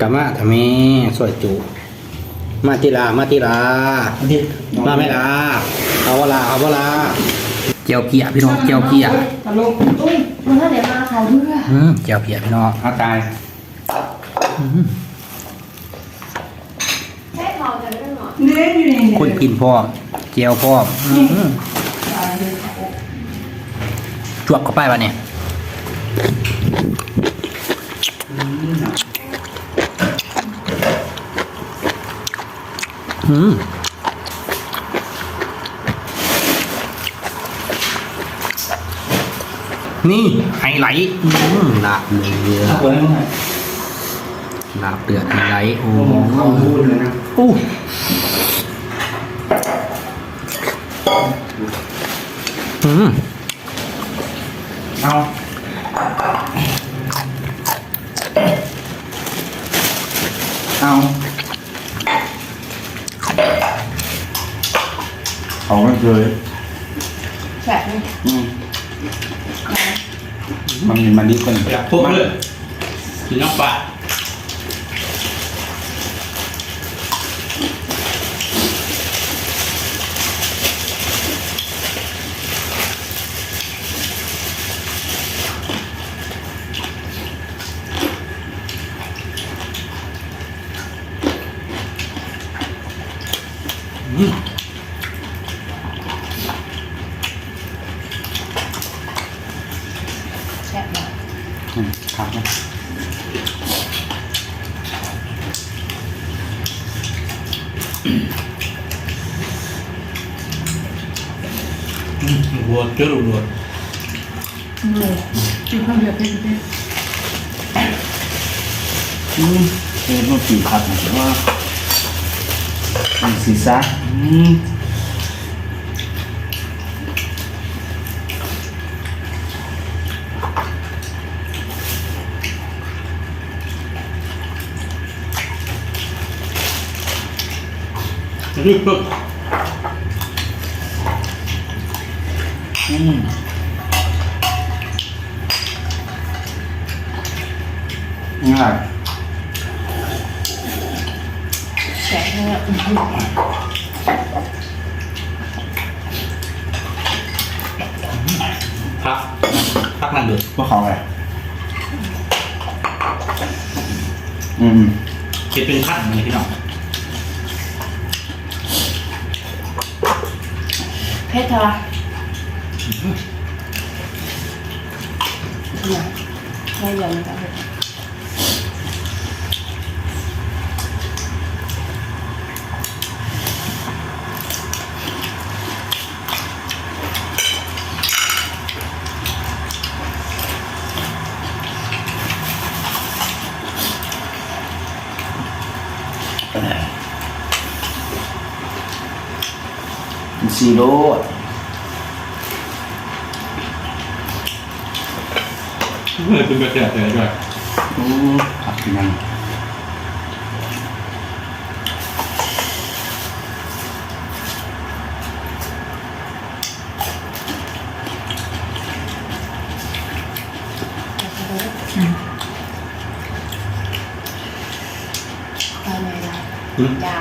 กะมาทำไมสวยจู มาติลา มาติลาอันนี้มาไม่ลา เอาเวลา เอาเวลา เจียวเพียพี่น้อง เจียวเพียตลกตุ้ยมันถ้าเดี๋ยวมาเขาเพื่ออืมเจียวเพียพี่น้องเอาตายแค่เขาจะไม่หนอนเนี่ยอยู่นี่คนกินพร้อม เจียวพร้อมอื้อหือจวบเข้าไปวะเนี่ย อืมนี่ไฮไลท์ลาบเรือเปิดให้หน่อลาบเดือดไฮไลท์โอ้โอ้โหข้าพูดเลยนะอู้อืมเอาเอา เขาไม่เคยแฉะนี่อืมมันมีมันดีกว่านี้อยากพกเลยกินน้ำปลาแฉะมา อืมครับ นะวัวเจ้าวัวเลยกินข้าวเดียวเป็นเป็นอืมเป็นรสสีผัดนะแต่ว่าเป็นสีซ่าอืม รีบปึ๊บอืมง่ายแฉะเนี่ยพักพักนั่นเดือดพวกเขาไงอืมเก็บเป็นพัดอย่างนี้พี่น้อง เพชรทาเนี่ยไม่เยอะนะครับ มัน ซีโร่เออเป็นแบบเดือดเลยด้วยอืมผักกินยังตอนไหนล่ะยา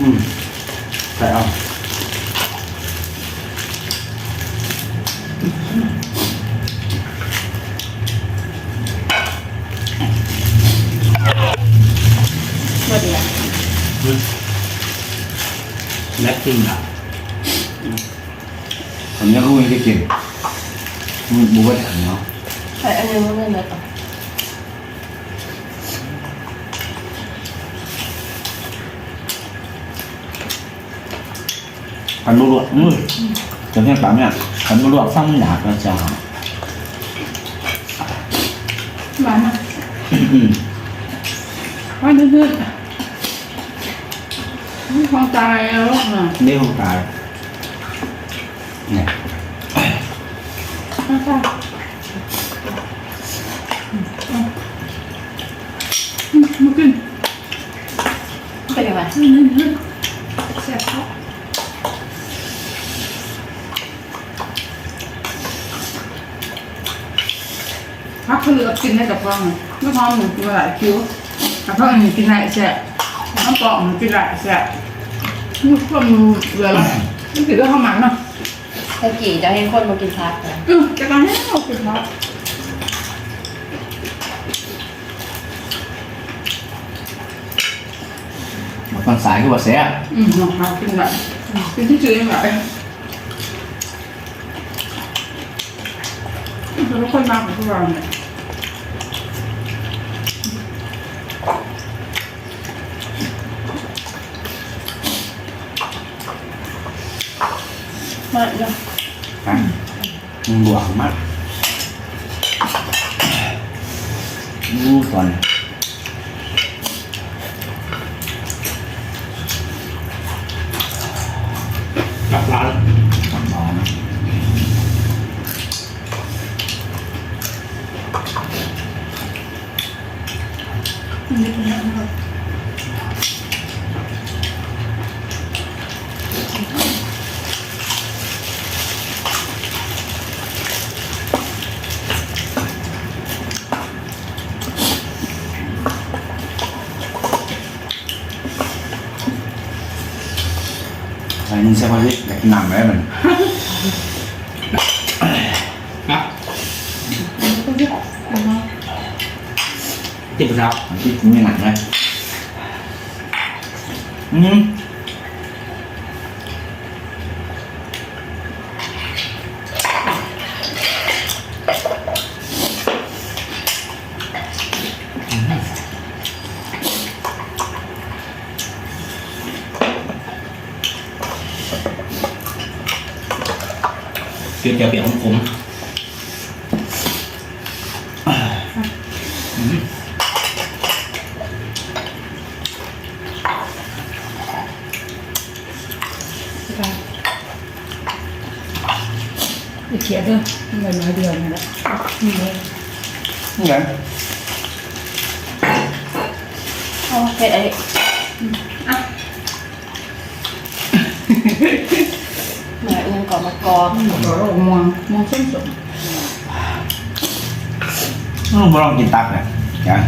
อืมใส่เอาเมื่อเดียวและจริงอะผมยังรู้ยังได้กินมันบูว่าถังเนาะใส่อันนี้มันเลยต่อพันบุรุษอืมจะเนี่ยปั๊มเนี่ยพันบุรุษฟังหยาบนะจ๊ะ หวานนะ อืม หวานนืด ความตา ยแล้วนะนี่ของตายเนี่ยความตายมากินเป็นยังไง นี่นี่นี่แซ่บครับ พักเหลือกินได้กับพ่อไงไม่พอหมูกินหลายคิ้วแต่พ่ออันนี้กินหลายแซ่บน้ำปอกมันกินหลายแซ่บมันก็มันเหลือแล้วมันกินด้วยข้าวหมันเนาะตะกี้จะให้คนมากินพักกันอือจะการให้เรากินครับมันตอนสายคือว่าแซ่บอืมน้องเขากินแบบกินที่จืดยังไงเราไม่ค่อยมากของพวกเราเนี่ย มาเนาะฮะมันหลวงมากอู้ตอนกลับร้านตอนนอนนี่เป็นนะครับไอ้ นี่ใช่ไหมพี่อยากกินน้ำไหมมัน ครับ ก็เยอะนะจิบครับมันที่กินไม่หนักไหมอืมเกี่ยวกับเปียกของผมอีกเขียดด้วยเงินน้อยเดียวนี่แหละนี่เลยนี่ไงเอาเผ็ดอะไร เหมือนเงินก่อมากรอบต่อเรามองมองส้มสมอืมบ่ลองกินตักเลยนะ